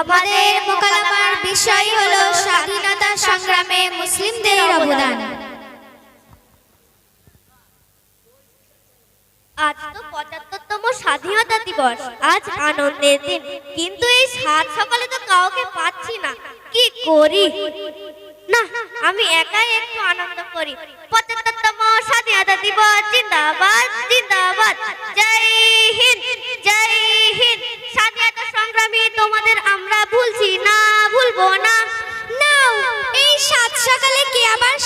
আমাদের মোকালামার বিষয় হলো স্বাধীনতা সংগ্রামে মুসলিমদের অবদান। আজ তো পঁচাত্তরতম স্বাধীনতা দিবস। আজ আনন্দের দিন। কিন্তু এই সাত সকালে তো কাউকে পাচ্ছি না। কি করি? না, আমি একাই একটু আনন্দ করি। পঁচাত্তরতম স্বাধীনতা দিবস, জিন্দাবাদ জিন্দাবাদ। জয় হিন্দ।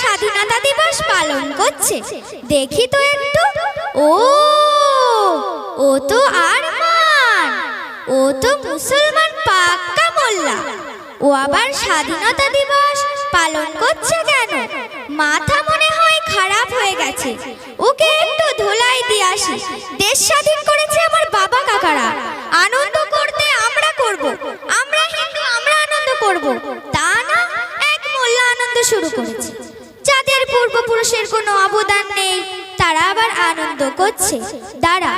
স্বাধীনতা দিবস পালন করছে। দেখি তো একটু। ও ও তো আরমান। ও তো মুসলমান পাক্কা মোল্লা। ও আবার স্বাধীনতা দিবস পালন করছে কেন? মাথা মনে হয় খারাপ হয়ে গেছে। ওকে একটু ধোলাই দিয়ে আসি। দেশ স্বাধীন করেছে আমার বাবা কাকারা। আনন্দ করতে আমরা করব। আমরা হিন্দু, আমরা আনন্দ করব। তা না, এক মোল্লা আনন্দ শুরু করেছে। যাদের পূর্বপুরুষের কোনো অবদান নেই। তারা আবার আনন্দ করছে। দাঁড়া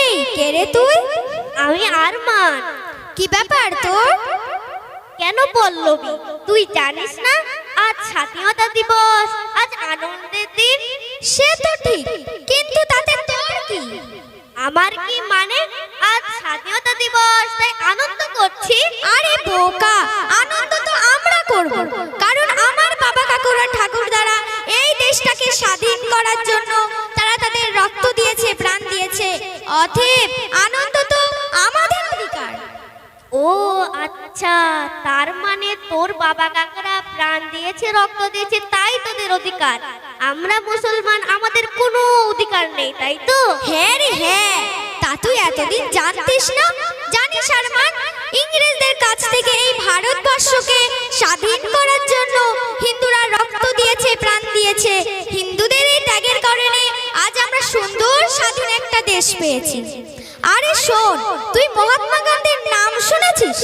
এই কে রে তুই? আমি আরমান। কি ব্যাপার তোর? কেন পল্লবী? তুই জানিস না আজ স্বাধীনতা দিবস আজ আনন্দের দিন। সে তো ঠিক কিন্তু তাতে তোর কি? আমার কি মানে? আজ স্বাধীনতা দিবস তাই আনন্দ করছি। আরে বোকা আনন্দ স্বাধীন করার জন্য তারা তাদের রক্ত দিয়েছে প্রাণ দিয়েছে। অতএব আনন্দ তো আমাদের অধিকার। ও আচ্ছা তার মানে তোর বাবা কাকারা প্রাণ দিয়েছে রক্ত দিয়েছে তাই তোদের অধিকার। আমরা মুসলমান আমাদের কোনো অধিকার নেই তাই তো? হ্যাঁ রে হ্যাঁ। তা তুই এতদিন জানতিস না? জানিস আরমান ইংরেজদের কাছ থেকে এই ভারতবর্ষকে স্বাধীন করার জন্য হিন্দুরা রক্ত দিয়েছে প্রাণ দিয়েছে। দেশ পেয়েছি। আরে শোন তুই মহাত্মা গান্ধীর নাম শুনেছিস?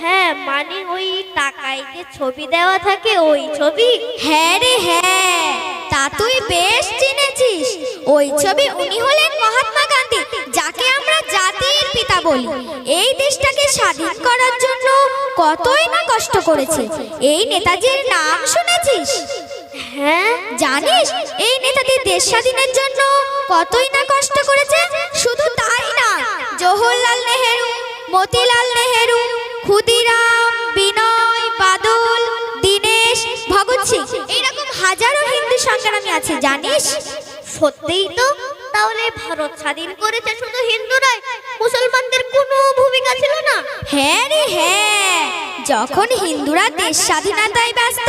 হ্যাঁ মানে ওই টাকায় যে ছবি দেওয়া থাকে ওই ছবি? হ্যাঁ রে হ্যাঁ তা তুই বেশ চিনেছিস। ওই ছবি উনি হলেন মহাত্মা গান্ধী যাকে আমরা জাতির পিতা বলি। এই দেশটাকে স্বাধীন করার জন্য কতই না কষ্ট করেছে। এই নেতাজির নাম শুনেছিস? হ্যাঁ? জানিস এই নেতাজি দেশ স্বাধীনের জন্য কতই না কষ্ট করেছে, শুধু তাই না। জওহরলাল নেহেরু, মতিলাল নেহেরু, ক্ষুদিরাম, বিনয়, বাদল, দীনেশ, ভগৎ সিং, এইরকম হাজারো হিন্দু সংগ্রামী আছে, জানিস? সত্যিই তো, তাহলে ভারত স্বাধীন করেছে শুধু হিন্দুরাই, মুসলমানদের কোনো ভূমিকা ছিল না। হ্যাঁ রে হ্যাঁ। যখন হিন্দুরা দেশ স্বাধীনতায় ব্যস্ত,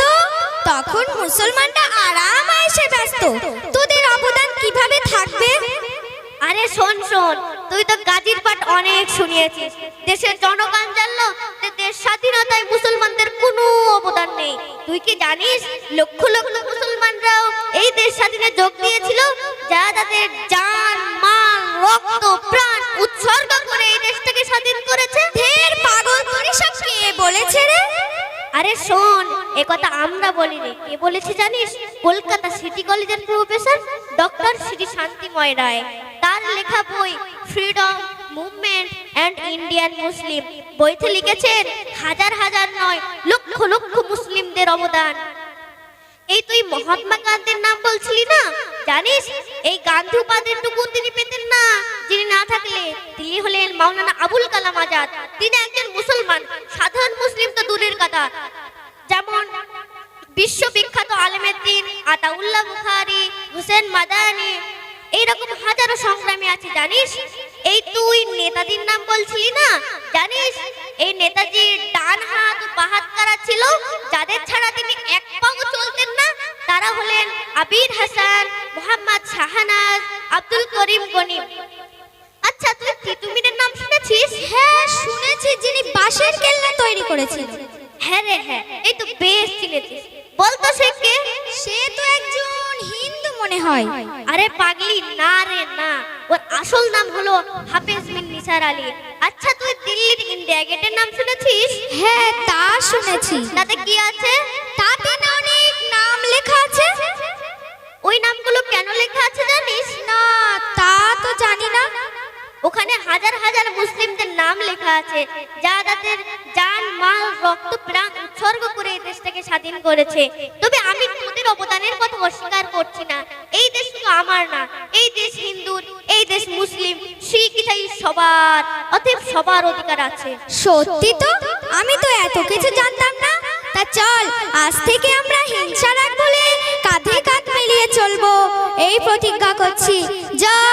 তখন মুসলমানরা আরাম এসে ব্যস্ত। থাকবে আরে শোন শোন, তুই তো গাজীর পাঠ অনেক শুনিয়েছিস। দেশের জনগণ জানলো যে দেশ স্বাধীনতায় মুসলমানদের কোনো অবদান নেই। তুই কি জানিস, লক্ষ লক্ষ মুসলমানরাও এই দেশ স্বাধীনে যোগ দিয়েছিল যারা তাদের জান মাল রক্ত, প্রাণ উৎসর্গ করে এই দেশটাকে স্বাধীন করেছে? ঢের পাগল করে সব কে বলেছে রে? আরে শোন, এ কথা আমরা বলিনি। কে বলেছে জানিস? কলকাতা সিটি কলেজের প্রফেসর ডক্টর শ্রী শান্তিময় রায়। তার লেখা বই freedom movement and Indian Muslim বইতে লিখেছেন হাজার হাজার নয়, লক্ষ লক্ষ মুসলিমদের অবদান। এই তুই মহাত্মা গান্ধীর নাম বলছিলি না? জানিস, এই গান্ধী উপাধিটুকু তিনি পেতেন না। যিনি না থাকলে, তিনি হলেন মাওলানা আবুল কালাম আজাদ। তিনি একজন মুসলমান, সাধারণ মুসলিম তো দূরের কথা। যেমন বিশ্ববিখ্যাত আলেমের দিন আতাউল্লাহ বুখারি, হুসেন মাদানি এইরকম হাজারো সংগ্রামী আছে জানিস? এই তুই নেতাজির নাম বলছিলি না? জানিস? এই নেতাজির ডান হাত ও বাঁ কারা ছিল যাদের ছাড়া তিনি এক পাও চলতেন না তারা হলেন আবির হাসান মোহাম্মদ শাহানাজ আব্দুল করিম গনিম। আচ্ছা তুই তিতুমিরের নাম শুনেছিস? হ্যাঁ শুনেছি যিনি বাঁশের কেল্লা তৈরি করেছিল হ্যাঁ রে হ্যাঁ এই তো বেশ চিনেছিস। বলতো সে কে? সে তো একজন হিন্দু মনে হয়। আরে পাগলি না রে না। ওর আসল নাম হলো হাফেজ বিন নিসার আলী। আচ্ছা তুই দিল্লির ইন্ডিয়া গেটের নাম শুনেছিস? হ্যাঁ তা শুনেছি। তাতে কি আছে? তাতে না অনেক নাম লেখা আছে। ওই নামগুলো কেন লেখা আছে জানিস? না তা তো জানি না। ওখানে হাজার হাজার মুসলিমদের নাম লেখা আছে। যা তাদের জান মাল রক্ত প্রাণ উৎসর্গ করে এই দেশটাকে স্বাধীন করেছে। তবে আমি অবদানের কথা অস্বীকার করছি না। এই দেশ শুধু আমার না, এই দেশ হিন্দুর এই দেশ মুসলিম, শিখ, ইসাই সবার, অতএব সবার অধিকার আছে। সত্যি তো? আমি তো এত কিছু জানতাম না। তা চল, আজ থেকে আমরা হিংসা রাখ বলে কাঁধে কাঁধ মিলিয়ে চলবো। এই প্রতিজ্ঞা করছি। জয়!